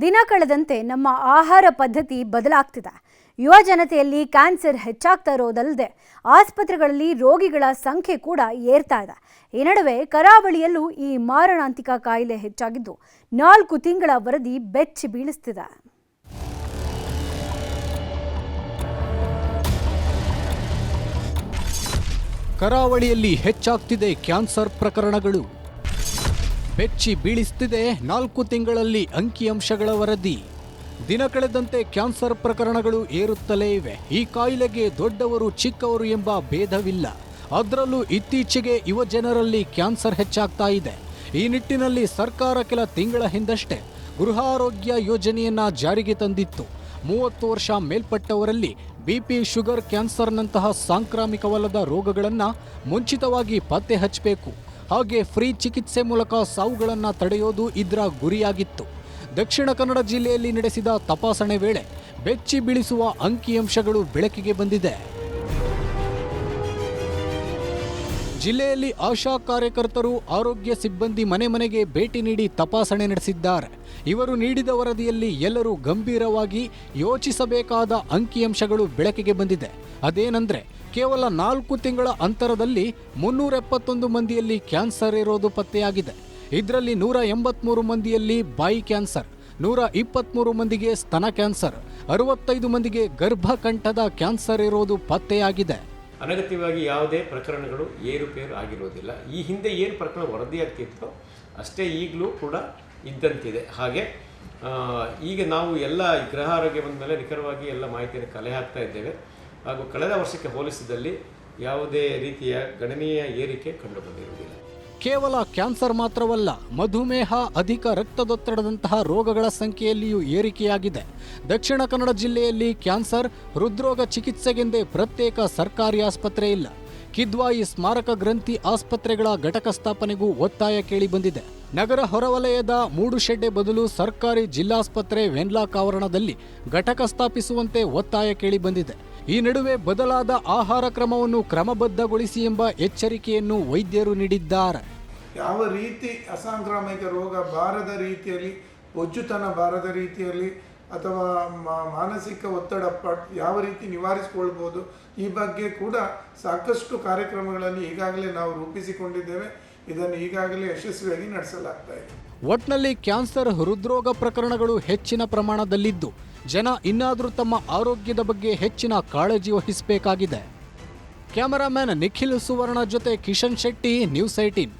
ದಿನ ಕಳೆದಂತೆ ನಮ್ಮ ಆಹಾರ ಪದ್ಧತಿ ಬದಲಾಗ್ತಿದೆ. ಯುವ ಜನತೆಯಲ್ಲಿ ಕ್ಯಾನ್ಸರ್ ಹೆಚ್ಚಾಗ್ತಾ ಇರೋದಲ್ಲದೆ ಆಸ್ಪತ್ರೆಗಳಲ್ಲಿ ರೋಗಿಗಳ ಸಂಖ್ಯೆ ಕೂಡ ಏರ್ತಾ ಇದೆ. ಈ ನಡುವೆ ಕರಾವಳಿಯಲ್ಲೂ ಈ ಮಾರಣಾಂತಿಕ ಕಾಯಿಲೆ ಹೆಚ್ಚಾಗಿದ್ದು ನಾಲ್ಕು ತಿಂಗಳ ವರದಿ ಬೆಚ್ಚಿ ಬೀಳಿಸ್ತಿದೆ. ಕರಾವಳಿಯಲ್ಲಿ ಹೆಚ್ಚಾಗ್ತಿದೆ ಕ್ಯಾನ್ಸರ್ ಪ್ರಕರಣಗಳು. ಬೆಚ್ಚಿ ಬೀಳಿಸ್ತಿದೆ ನಾಲ್ಕು ತಿಂಗಳಲ್ಲಿ ಅಂಕಿಅಂಶಗಳ ವರದಿ. ದಿನ ಕಳೆದಂತೆ ಕ್ಯಾನ್ಸರ್ ಪ್ರಕರಣಗಳು ಏರುತ್ತಲೇ ಇವೆ. ಈ ಕಾಯಿಲೆಗೆ ದೊಡ್ಡವರು ಚಿಕ್ಕವರು ಎಂಬ ಭೇದವಿಲ್ಲ. ಅದರಲ್ಲೂ ಇತ್ತೀಚೆಗೆ ಯುವ ಜನರಲ್ಲಿ ಕ್ಯಾನ್ಸರ್ ಹೆಚ್ಚಾಗ್ತಾ ಇದೆ. ಈ ನಿಟ್ಟಿನಲ್ಲಿ ಸರ್ಕಾರ ಕೆಲ ತಿಂಗಳ ಹಿಂದಷ್ಟೇ ಗೃಹಾರೋಗ್ಯ ಯೋಜನೆಯನ್ನ ಜಾರಿಗೆ ತಂದಿತ್ತು. ಮೂವತ್ತು ವರ್ಷ ಮೇಲ್ಪಟ್ಟವರಲ್ಲಿ ಬಿಪಿ ಶುಗರ್ ಕ್ಯಾನ್ಸರ್ನಂತಹ ಸಾಂಕ್ರಾಮಿಕವಲ್ಲದ ರೋಗಗಳನ್ನು ಮುಂಚಿತವಾಗಿ ಪತ್ತೆ ಹಚ್ಚಬೇಕು. ಹಾಗೆ ಫ್ರೀ ಚಿಕಿತ್ಸೆ ಮೂಲಕ ಸಾವುಗಳನ್ನು ತಡೆಯೋದು ಇದರ ಗುರಿಯಾಗಿತ್ತು. ದಕ್ಷಿಣ ಕನ್ನಡ ಜಿಲ್ಲೆಯಲ್ಲಿ ನಡೆಸಿದ ತಪಾಸಣೆ ವೇಳೆ ಬೆಚ್ಚಿ ಬೀಳಿಸುವ ಅಂಕಿಅಂಶಗಳು ಬೆಳಕಿಗೆ ಬಂದಿದೆ. ಜಿಲ್ಲೆಯಲ್ಲಿ ಆಶಾ ಕಾರ್ಯಕರ್ತರು, ಆರೋಗ್ಯ ಸಿಬ್ಬಂದಿ ಮನೆ ಮನೆಗೆ ಭೇಟಿ ನೀಡಿ ತಪಾಸಣೆ ನಡೆಸಿದ್ದಾರೆ. ಇವರು ನೀಡಿದ ವರದಿಯಲ್ಲಿ ಎಲ್ಲರೂ ಗಂಭೀರವಾಗಿ ಯೋಚಿಸಬೇಕಾದ ಅಂಕಿಅಂಶಗಳು ಬೆಳಕಿಗೆ ಬಂದಿದೆ. ಅದೇನೆಂದರೆ, ಕೇವಲ ನಾಲ್ಕು ತಿಂಗಳ ಅಂತರದಲ್ಲಿ ಮುನ್ನೂರ ಎಪ್ಪತ್ತೊಂದು ಮಂದಿಯಲ್ಲಿ ಕ್ಯಾನ್ಸರ್ ಇರೋದು ಪತ್ತೆಯಾಗಿದೆ. ಇದರಲ್ಲಿ ನೂರ ಎಂಬತ್ಮೂರು ಮಂದಿಯಲ್ಲಿ ಬಾಯಿ ಕ್ಯಾನ್ಸರ್, ನೂರ ಇಪ್ಪತ್ತ್ಮೂರು ಮಂದಿಗೆ ಸ್ತನ ಕ್ಯಾನ್ಸರ್, ಅರವತ್ತೈದು ಮಂದಿಗೆ ಗರ್ಭಕಂಠದ ಕ್ಯಾನ್ಸರ್ ಇರೋದು ಪತ್ತೆಯಾಗಿದೆ. ಅನಗತ್ಯವಾಗಿ ಯಾವುದೇ ಪ್ರಕರಣಗಳು ಏರುಪೇರು ಆಗಿರೋದಿಲ್ಲ. ಈ ಹಿಂದೆ ಏನು ಪ್ರಕರಣ ವರದಿಯಾಗ್ತಿತ್ತೋ ಅಷ್ಟೇ ಈಗಲೂ ಕೂಡ ಇದ್ದಂತಿದೆ. ಹಾಗೆ ಈಗ ನಾವು ಎಲ್ಲ ಗೃಹ ಆರೋಗ್ಯ ಬಂದ ಮೇಲೆ ನಿಖರವಾಗಿ ಎಲ್ಲ ಮಾಹಿತಿಯನ್ನು ಕಲೆ ಹಾಕ್ತಾ ಇದ್ದೇವೆ. ಹಾಗೂ ಕಳೆದ ವರ್ಷಕ್ಕೆ ಹೋಲಿಸಿದಲ್ಲಿ ಯಾವುದೇ ರೀತಿಯ ಗಣನೀಯ ಏರಿಕೆ ಕಂಡುಬಂದಿರುವುದಿಲ್ಲ ಕೇವಲ ಕ್ಯಾನ್ಸರ್ ಮಾತ್ರವಲ್ಲ, ಮಧುಮೇಹ, ಅಧಿಕ ರಕ್ತದೊತ್ತಡದಂತಹ ರೋಗಗಳ ಸಂಖ್ಯೆಯಲ್ಲಿಯೂ ಏರಿಕೆಯಾಗಿದೆ. ದಕ್ಷಿಣ ಕನ್ನಡ ಜಿಲ್ಲೆಯಲ್ಲಿ ಕ್ಯಾನ್ಸರ್, ಹೃದ್ರೋಗ ಚಿಕಿತ್ಸೆಗೆಂದೇ ಪ್ರತ್ಯೇಕ ಸರ್ಕಾರಿ ಆಸ್ಪತ್ರೆ ಇಲ್ಲ. ಕಿದ್ವಾಯಿ ಸ್ಮಾರಕ ಗ್ರಂಥಿ ಆಸ್ಪತ್ರೆಗಳ ಘಟಕ ಸ್ಥಾಪನೆಗೂ ಒತ್ತಾಯ ಕೇಳಿಬಂದಿದೆ. ನಗರ ಹೊರವಲಯದ ಮೂಡುಶೆಡ್ಡೆ ಬದಲು ಸರ್ಕಾರಿ ಜಿಲ್ಲಾಸ್ಪತ್ರೆ ವೆನ್ಲಾಕ್ ಆವರಣದಲ್ಲಿ ಘಟಕ ಸ್ಥಾಪಿಸುವಂತೆ ಒತ್ತಾಯ ಕೇಳಿಬಂದಿದೆ. ಈ ನಡುವೆ ಬದಲಾದ ಆಹಾರ ಕ್ರಮವನ್ನು ಕ್ರಮಬದ್ಧಗೊಳಿಸಿ ಎಂಬ ಎಚ್ಚರಿಕೆಯನ್ನು ವೈದ್ಯರು ನೀಡಿದ್ದಾರೆ. ಯಾವ ರೀತಿ ಅಸಾಂಕ್ರಾಮಿಕ ರೋಗ ಬಾರದ ರೀತಿಯಲ್ಲಿ ಬೊಜ್ಜುತನ ಬಾರದ ರೀತಿಯಲ್ಲಿ, ಅಥವಾ ಮಾನಸಿಕ ಒತ್ತಡ ಯಾವ ರೀತಿ ನಿವಾರಿಸಿಕೊಳ್ಬೋದು, ಈ ಬಗ್ಗೆ ಕೂಡ ಸಾಕಷ್ಟು ಕಾರ್ಯಕ್ರಮಗಳನ್ನು ಈಗಾಗಲೇ ನಾವು ರೂಪಿಸಿಕೊಂಡಿದ್ದೇವೆ. ಇದನ್ನು ಈಗಾಗಲೇ ಯಶಸ್ವಿಯಾಗಿ ನಡೆಸಲಾಗ್ತಾ ಇದೆ. ಒಟ್ನಲ್ಲಿ ಕ್ಯಾನ್ಸರ್ ಹೃದ್ರೋಗ ಪ್ರಕರಣಗಳು ಹೆಚ್ಚಿನ ಪ್ರಮಾಣದಲ್ಲಿದ್ದು, ಜನ ಇನ್ನಾದರೂ ತಮ್ಮ ಆರೋಗ್ಯದ ಬಗ್ಗೆ ಹೆಚ್ಚಿನ ಕಾಳಜಿ ವಹಿಸಬೇಕಾಗಿದೆ. ಕ್ಯಾಮರಾಮ್ಯಾನ್ ನಿಖಿಲ್ ಸುವರ್ಣ ಜೊತೆ ಕಿಶನ್ ಶೆಟ್ಟಿ, ನ್ಯೂಸ್ ಏಟೀನ್